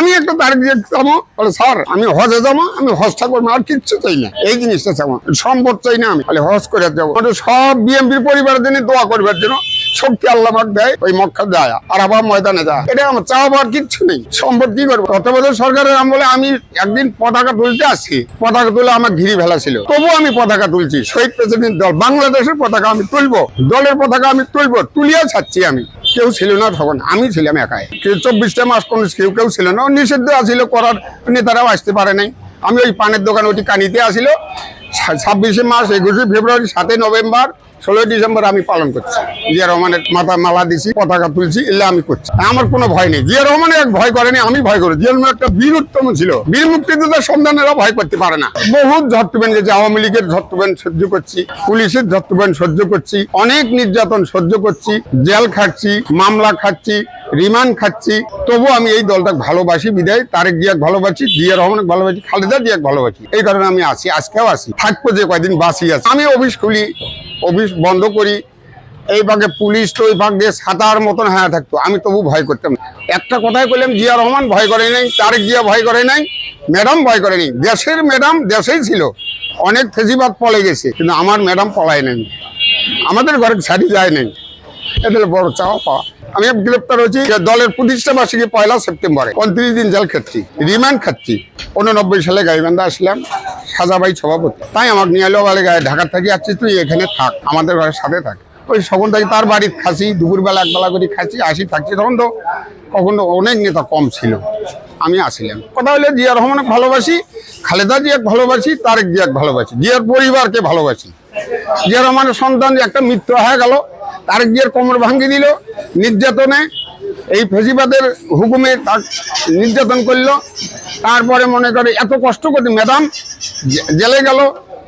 আমি একটা তারিখ যাব, বলে, স্যার, আমি হজে যাব, আমি হজটা করব আর কিচ্ছু চাই না। এই জিনিসটা চাবো সম্পদ চাই না আমি। হজ করে যাব। সব বিএমপির পরিবারের জন্য দোয়া করবার জন্য শক্তি আল্লাহ দেয়, ওই মক্কা যায়, আর আবার ময়দানে যায়। এটা আমার চাওয়া পাওয়ার কিচ্ছু নেই, সম্পদ কি করব? তত্ত্বাবধায়ক সরকারের আমলে আমি একদিন পতাকা তুলতে আসছি, পতাকা তুলে আমার ঘিরি ফেলা ছিল। তবু আমি পতাকা তুলছি, শহীদ প্রেসিডেন্ট দল, বাংলাদেশের পতাকা আমি তুলবো, দলের পতাকা আমি তুলবো তুলিয়া ছাড়ছি আমি। কেউ ছিল না তখন, আমি ছিলাম একাই। চব্বিশটা মাস কোন কেউ কেউ ছিল না, নিষিদ্ধ আছিল, করার নেতারাও আসতে পারে নাই। আমি ওই পানের দোকান ওটি কানিতে আসিল ছাব্বিশে মাস একুশে ফেব্রুয়ারি, সাতই নভেম্বর ষোলোই ডিসেম্বর আমি পালন করছি। জিয়া রহমানের মাথা মালা দিছি, পতাকা তুলছি, এলে আমি করছি। আমার কোনো ভয় নেই। জিয়া রহমানের এক ভয় করেনি, আমি ভয় করি। জিয়া রহমান একটা বীর উত্তম ছিল। বীর মুক্তিযোদ্ধার সন্ধানেরা ভয় করতে পারে না। বহুত ঝট্টবেন গেছে, আওয়ামী লীগের ঝট্টবেন সহ্য করছি, পুলিশের ঝট্টবেন সহ্য করছি, অনেক নির্যাতন সহ্য করছি, জেল খাচ্ছি মামলা খাচ্ছি রিমান্ড খাচ্ছি। তবু আমি এই দলটাকে ভালোবাসি, বিদায়। তারেক জিয়াক ভালোবাসি, জিয়া রহমানকে ভালোবাসি, খালেদা জিয়াক ভালোবাসি। এই কারণে আমি আসি, আজকেও আসি। থাকব যে কয়দিন বাসি আছি। আমি অফিস খুলি, অফিস বন্ধ করি। এই ভাগে পুলিশ তো ওই ভাগ দিয়ে সাতার মতন হ্যাঁ থাকতো। আমি তবু ভয় করতাম একটা কথাই বললাম জিয়া রহমান ভয় করে নাই, তারেক জিয়া ভয় করে নাই, ম্যাডাম ভয় করেনি দেশের ম্যাডাম দেশেই ছিল। অনেক ফেজিবাদ পলে গেছে, কিন্তু আমার ম্যাডাম পলায় নাই। আমাদের ঘরে ছাড়ি যায় নাই। হলো বড় চাওয়া পাওয়া। আমি গ্রেপ্তার হয়েছি। দলের প্রতিষ্ঠা বার্ষিকী পয়লা সেপ্টেম্বরে। পঁয়ত্রিশ দিন জেল খাচ্ছি, রিমান্ড খাচ্ছি। উননব্বই সালে গাইবান্ধা আসলাম, সাজাবাই সভাপতি। তাই আমাকে নিয়ে এলো বলে গায়ে ঢাকার থেকে আসছিস তুই, এখানে থাক, আমাদের ঘরের সাথে থাক। ওই সখন থেকে তার বাড়ির খাসি, দুপুরবেলা একবেলা করে খাচ্ছি, আসি থাকছি। তখন তো কখনো অনেক নেতা কম ছিল, আমি আসিলাম। কথা হলে, জিয়া রহমানকে ভালোবাসি, খালেদা জিয়াকে ভালোবাসি, তারেক জিয়াকে ভালোবাসি, জিয়ার পরিবারকে ভালোবাসি। জিয়া রহমানের সন্তান, একটা মৃত্যু হয়ে গেল তারেক গিয়ে কোমর ভাঙ্গি দিল, নির্যাতনে এই ফেসিবাদের হুকুমে তার নির্যাতন করল। তারপরে মনে করে, এত কষ্ট করে ম্যাডাম জেলে গেল,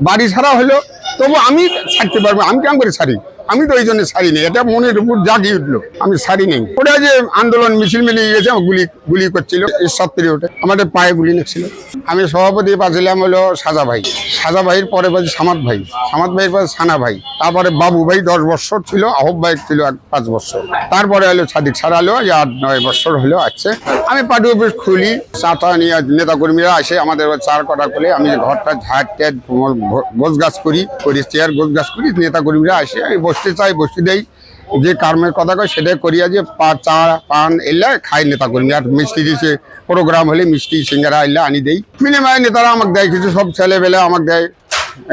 বাড়ি ছাড়া হলো, তবু আমি ছাড়তে পারব আমি কেমন করে ছাড়ি? আমি তো ওই জন্য ছাড়ি নেই, এটা মনের উপর জাগিয়ে উঠল, আমি ছাড়ি নেই। ওটা যে আন্দোলন মিছিল মিলিয়ে গেছে গুলি গুলি করছিল সত্তরে ওঠে আমাদের পায়ে গুলি নিচ্ছিল আমি সভাপতি পাচ্ছিলাম হলো সাজা ভাই। সাজা ভাইয়ের পরে পাচ্ছি সামাদ ভাই। সামাদ ভাইয়ের পরে সানা ভাই। তারপরে বাবু ভাই দশ বছর ছিল আহব ভাই ছিল পাঁচ বছর। তারপরে হলো সাদিক ছাড়ালো যে আট, নয় বছর হলো আছে। আমি পার্টি অফিস খুলি চাটা নিয়ে নেতা কর্মীরা আসে আমাদের চার কটা খুলে আমি ঘরটা ঝাড় ট্যাট গোছ গাছ করি করি, চেয়ার গোছ গাছ করি নেতা কর্মীরা আসে, আমি বসতে চাই, বসতে দেই। যে কর্মের কথা কয় সেটা করিয়া যে পা, চা, পান এলে খাই নেতা কর্মী। আর মিষ্টি দিছে প্রোগ্রাম হলে মিষ্টি, সিঙ্গারা এলে আনি দেই। বিনিময়ে নেতারা আমাকে দেয়, কিছু সব ছেলেবেলে আমাকে দেয়,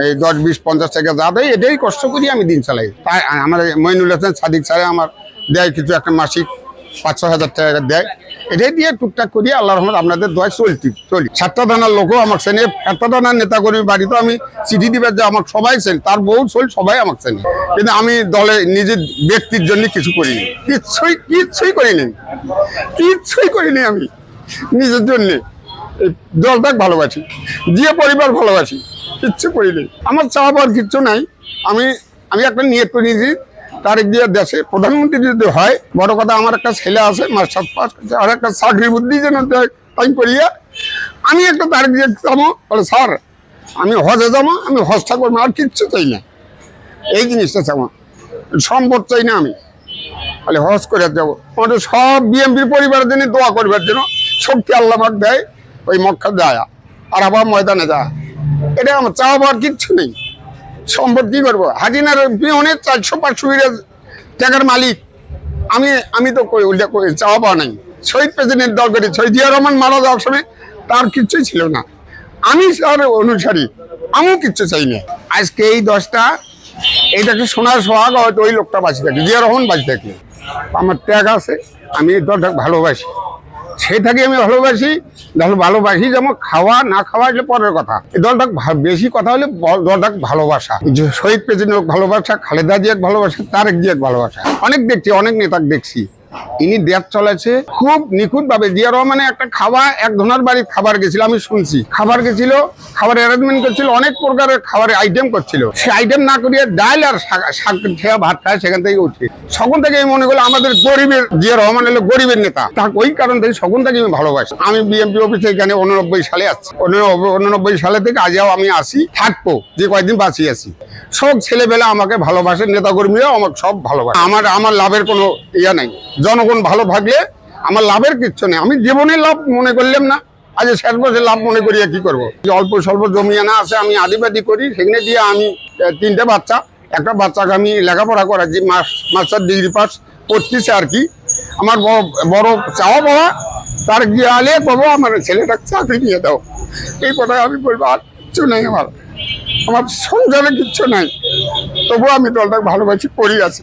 এই দশ, বিশ, পঞ্চাশ টাকা যা দেয়, এটাই কষ্ট করি আমি দিন চালাই। তাই আমার মইনুল হাসান সাদিক স্যারে আমার দেয় কিছু একটা মাসিক পাঁচ ছ হাজার টাকা দেয়। এটাই দিয়ে টুকটাক করি আল্লাহ রহমত আপনাদের দোয়ায় চলতি, চলি। সাতটা দানার লোকও আমার চেনে, সাতটা নেতা কর্মী বাড়িতে আমি চিঠি দিবার যে আমাকে সবাই চেনে, তার বউ চল সবাই আমাকে চেনে। কিন্তু আমি দলে নিজের ব্যক্তির জন্য কিছু করিনি। কিচ্ছুই কিচ্ছুই করিনি। কিচ্ছুই করিনি আমি নিজের জন্যে। দলটাকে ভালোবাসি, যে পরিবার ভালোবাসি, কিচ্ছু করিনি। আমার চাওয়া পাওয়ার কিচ্ছু নাই। আমি আমি একটা নিয়ে করেছি তারেক দিয়ে দেশে প্রধানমন্ত্রী যদি হয়, বড় কথা আমার একটা ছেলে আছে মাস্টার পাস আর একটা চাকরি বুদ্ধি যেন তাই করিয়া আমি একটা তারেক দিয়ে যাব, বলে, স্যার, আমি হজে যাব, আমি হজটা করব আর কিচ্ছু চাই না। এই জিনিসটা চাবো। সম্পদ চাই না আমি। বলে, হজ করে যাব। আমাদের সব বিএমপির পরিবারের জন্য দোয়া করবার জন্য শক্তি আল্লাহ দেয়, ওই মক্কা যায়। আর আবার ময়দানে যায়। এটা আমার চাওয়া পাওয়ার কিচ্ছু নেই। সম্পদ কি করব? হাজিনার অনেক চারশো পাঁচশো বিঘা টাকার মালিক। আমি আমি তো উল্লেখ করি চাওয়া পাওয়া নাই। শহীদ প্রেসিডেন্ট দল করি, শহীদ জিয়া রহমান মারা যাওয়ার সময় তার কিচ্ছুই ছিল না। আমি তার অনুসারী, আমিও কিচ্ছু চাই না আজকে এই দশটা, এইটাকে শোনার সোহাগ হয়তো ওই লোকটা বাঁচি থাকে, জিয়া রহমান বাঁচি থাকে। আমার ত্যাগ আছে, আমি এই দলটাকে ভালোবাসি। সেটাকে আমি ভালোবাসি দল ভালোবাসি যেমন খাওয়া, না খাওয়া এটা পরের কথা। এই দলটা ভা- বেশি কথা হলে দলটাকে ভালোবাসা। শহীদ প্রেসিডেন্ট ভালোবাসা, খালেদা জিয়াক ভালোবাসা, তারেক জিয়াক ভালোবাসা। অনেক দেখছি অনেক নেতাকে দেখছি। ইনি দেশ চলেছে। খুব নিখুঁত ভাবে জিয়া রহমানে একটা খাওয়া এক ধনার বাড়ির খাবার গেছিল, আমি শুনছি। খাবার গেছিল খাবার অ্যারেঞ্জমেন্ট করছিল, অনেক প্রকারের খাবারের আইটেম করছিল। সে আইটেম না করিয়ে ডাল আর শাক খেয়ে ভাত খায়, সেখান থেকে উঠে সকল থেকে আমি মনে করল আমাদের গরিবের, জিয়া রহমান হলো গরিবের নেতা। তাকে, ওই কারণ থেকে সকল থেকে আমি ভালোবাসি। আমি বিএমপি অফিসে এখানে উননব্বই সালে আসছি উননব্বই সালে থেকে আজও আমি আসি থাকব, যে কয়েকদিন বাঁচিয়ে আছি। সব ছেলেবেলা আমাকে ভালোবাসে নেতা কর্মীরাও আমাকে সব ভালোবাসে। আমার আমার লাভের কোনো ইয়া নাই। জনগণ ভালো থাকলে আমার লাভের কিচ্ছু নেই। আমি জীবনে লাভ মনে করলাম না। আজ শেষ বছর লাভ মনে করিয়া কি করব? অল্প স্বল্প জমি আনা আছে, আমি আদিবাদি করি, সেখানে দিয়ে আমি তিনটে বাচ্চা। একটা বাচ্চাকে আমি লেখাপড়া করাচ্ছি মাস্টার ডিগ্রি পাস করতেছে আর কি। আমার বড় বড় চাওয়া পাওয়া, তার গিয়ে বাবা আমার ছেলেটা চাকরি নিয়ে দাও। এই কথাই আমি বলব, আর কিচ্ছু নেই আমার। আমার সংসারে কিচ্ছু নাই। তবুও আমি দলটাকে ভালোবাসি, করি আছি।